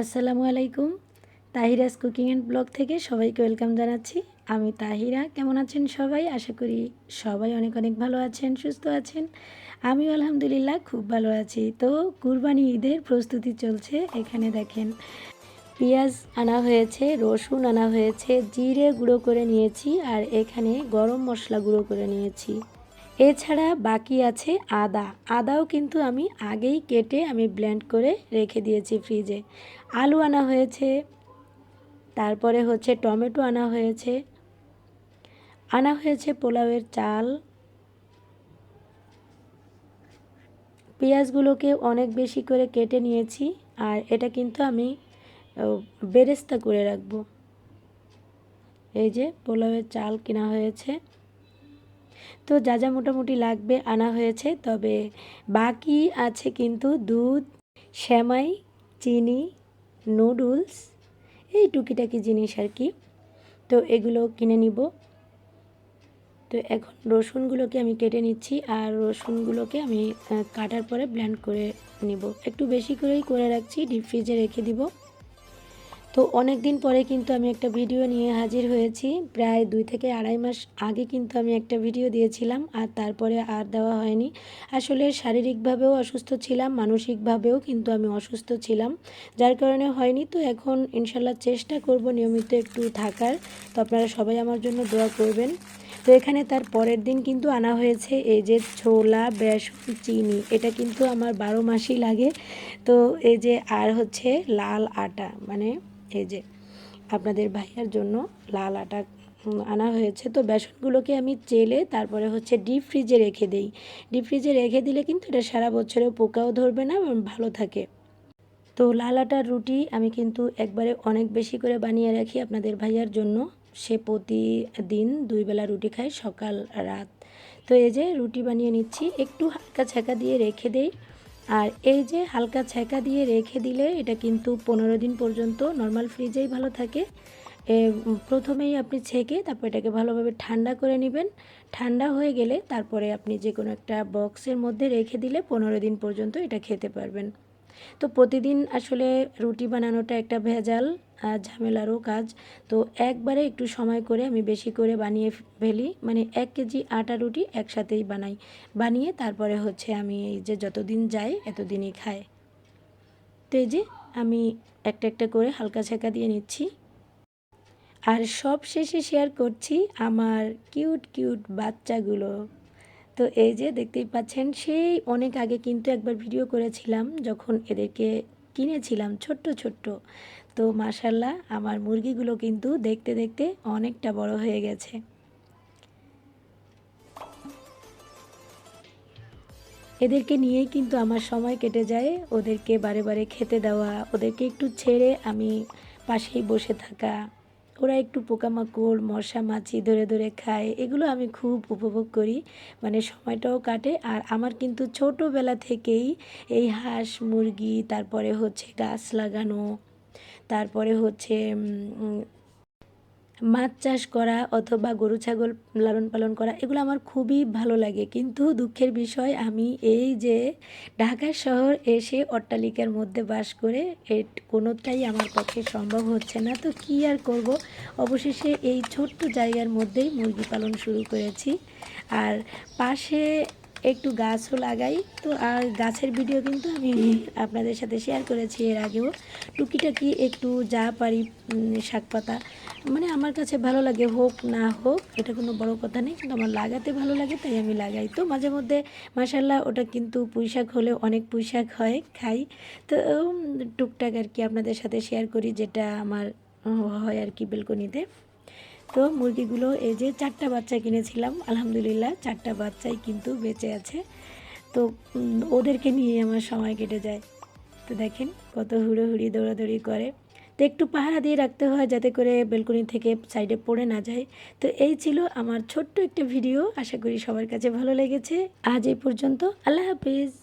আসসালামু আলাইকুম। তাহিরাস cooking and blog থেকে সবাইকে ওয়েলকাম জানাচ্ছি। আমি তাহিরা, কেমন আছেন সবাই? আশা করি সবাই অনেক অনেক ভালো আছেন, সুস্থ আছেন। আমিও আলহামদুলিল্লাহ খুব ভালো আছি। তো কুরবানি ঈদের প্রস্তুতি চলছে। এখানে দেখেন, পেঁয়াজ আনা হয়েছে, রসুন আনা হয়েছে, জিরে গুঁড়ো করে নিয়েছি, আর এখানে গরম মশলা গুঁড়ো করে নিয়েছি। এছাড়া বাকি আছে আদা। আদাও কিন্তু আমি আগেই কেটে আমি ব্লেন্ড করে রেখে দিয়েছি ফ্রিজে আলু আনা হয়েছে, তারপরে হচ্ছে টমেটো আনা হয়েছে। আনা হয়েছে পোলাওয়ের চাল। পেঁয়াজগুলোকে অনেক বেশি করে কেটে নিয়েছি, আর এটা কিন্তু আমি বেরেস্তা করে রাখব। এই যে পোলাওয়ের চাল কেনা হয়েছে। তো যা যা মোটামুটি লাগবে আনা হয়েছে। তবে বাকি আছে কিন্তু দুধ শ্যামাই চিনি, নুডলস, এই টুকিটাকি জিনিস আর কি। তো এগুলো কিনে নিব। তো এখন রসুনগুলোকে আমি কেটে নিচ্ছি আর রসুনগুলোকে আমি কাটার পরে ব্ল্যান্ড করে নিব। একটু বেশি করেই করে রাখছি ডিপ ফ্রিজে রেখে দিব। তো অনেক দিন পরে কিন্তু আমি একটা ভিডিও নিয়ে হাজির হয়েছি। প্রায় দুই থেকে আড়াই মাস আগে কিন্তু আমি একটা ভিডিও দিয়েছিলাম আর তারপরে আর দেওয়া হয়নি। আসলে শারীরিকভাবেও অসুস্থ ছিলাম, মানসিকভাবেও কিন্তু আমি অসুস্থ ছিলাম, যার কারণে হয়নি। তো এখন ইনশাল্লাহ চেষ্টা করব নিয়মিত একটু থাকার। তো আপনারা সবাই আমার জন্য দোয়া করবেন। তো এখানে তার পরের দিন কিন্তু আনা হয়েছে এই যে ছোলা, বেসন, চিনি, এটা কিন্তু আমার বারো মাসই লাগে। তো এই যে আর হচ্ছে লাল আটা মানে যে আপনাদের ভাইয়ার জন্য লাল আটা আনা হয়েছে। তো বেসনগুলোকে আমি চেলে তারপরে হচ্ছে ডিপ ফ্রিজে রেখে দেই। ডিপ ফ্রিজে রেখে দিলে কিন্তু এটা সারা বছরেও পোকাও ধরবে না ভালো থাকে। তো লাল আটার রুটি আমি কিন্তু একবারে অনেক বেশি করে বানিয়ে রাখি আপনাদের ভাইয়ার জন্য। সে প্রতিদিন দুই বেলা রুটি খায় সকাল রাত। তো এই যে রুটি বানিয়ে নিচ্ছি, একটু হালকা ছ্যাঁকা দিয়ে রেখে দেই। আর এই যে হালকা ছেঁকা দিয়ে রেখে দিলে এটা কিন্তু পনেরো দিন পর্যন্ত নর্মাল ফ্রিজেই ভালো থাকে। প্রথমেই আপনি ছেঁকে তারপর এটাকে ভালোভাবে ঠান্ডা করে নেবেন। ঠান্ডা হয়ে গেলে তারপরে আপনি যে কোনো একটা বক্সের মধ্যে রেখে দিলে পনেরো দিন পর্যন্ত এটা খেতে পারবেন। তো প্রতিদিন আসলে রুটি বানানোটা একটা ভেজাল। ঝামেলারও কাজ। তো একবারে একটু সময় করে আমি বেশি করে বানিয়ে ফেলি। মানে এক কেজি আটা রুটি একসাথেই বানাই। বানিয়ে তারপরে হচ্ছে আমি এই যে যতদিন যাই এতদিনই খাই। তো এই যে আমি একটা একটা করে হালকা ছেঁকা দিয়ে নিচ্ছি। আর সব শেষে শেয়ার করছি আমার কিউট কিউট বাচ্চাগুলো। তো এই যে দেখতেই পাচ্ছেন, সেই অনেক আগে কিন্তু একবার ভিডিও করেছিলাম যখন এদেরকে কিনেছিলাম, ছোট্ট ছোট্ট। তো মাসাল্লাহ আমার মুরগিগুলো কিন্তু দেখতে দেখতে অনেকটা বড় হয়ে গেছে। এদেরকে নিয়েই কিন্তু আমার সময় কেটে যায়। ওদেরকে বারে বারে খেতে দেওয়া, ওদেরকে একটু ছেড়ে আমি পাশেই বসে থাকা। ওরা একটু পোকামাকড়, মশা, মাছি ধরে ধরে খায়, এগুলো আমি খুব উপভোগ করি। মানে সময়টাও কাটে। আর আমার কিন্তু ছোটোবেলা থেকেই এই হাঁস, মুরগি, তারপরে হচ্ছে গাছ লাগানো, তারপরে হচ্ছে মাছ চাষ করা অথবা গরু, ছাগল লালন পালন করা, এগুলো আমার খুবই ভালো লাগে। কিন্তু দুঃখের বিষয়, আমি এই যে ঢাকা শহর এসে অট্টালিকার মধ্যে বাস করে, এ কোনোটাই আমার পক্ষে সম্ভব হচ্ছে না। তো কি আর করব? অবশেষে এই ছোট্ট জায়গার মধ্যেই মুরগি পালন শুরু করেছি। আর পাশে একটু গাছও লাগাই। তো আর গাছের ভিডিও কিন্তু আমি আপনাদের সাথে শেয়ার করেছি এর আগেও। টুকিটাকি একটু যা পারি শাক পাতা মানে আমার কাছে ভালো লাগে, হোক না হোক, এটা কোনো বড় কথা নেই। কিন্তু আমার লাগাতে ভালো লাগে, তাই আমি লাগাই। তো মাঝে মধ্যে মাসাল্লাহ ওটা কিন্তু পুঁইশাক হলে অনেক পুঁইশাক হয়, খাই। তো টুকটাক আর কি আপনাদের সাথে শেয়ার করি, যেটা আমার হয় আর কি বেলকনিতে। তো মুরগিগুলো এই যে চারটা বাচ্চা কিনেছিলাম, আলহামদুলিল্লাহ চারটা বাচ্চাই কিন্তু বেঁচে আছে। তো ওদেরকে নিয়ে আমার সময় কেটে যায়। তো দেখেন কত হুড়োহুড়ি, দৌড়াদৌড়ি করে। তো একটু পাহারা দিয়ে রাখতে হয় যাতে করে বেলকনি থেকে সাইডে পড়ে না যায়। তো এই ছিল আমার ছোট্ট একটা ভিডিও। আশা করি সবার কাছে ভালো লেগেছে। আজ এই পর্যন্ত আল্লাহ হাফিজ।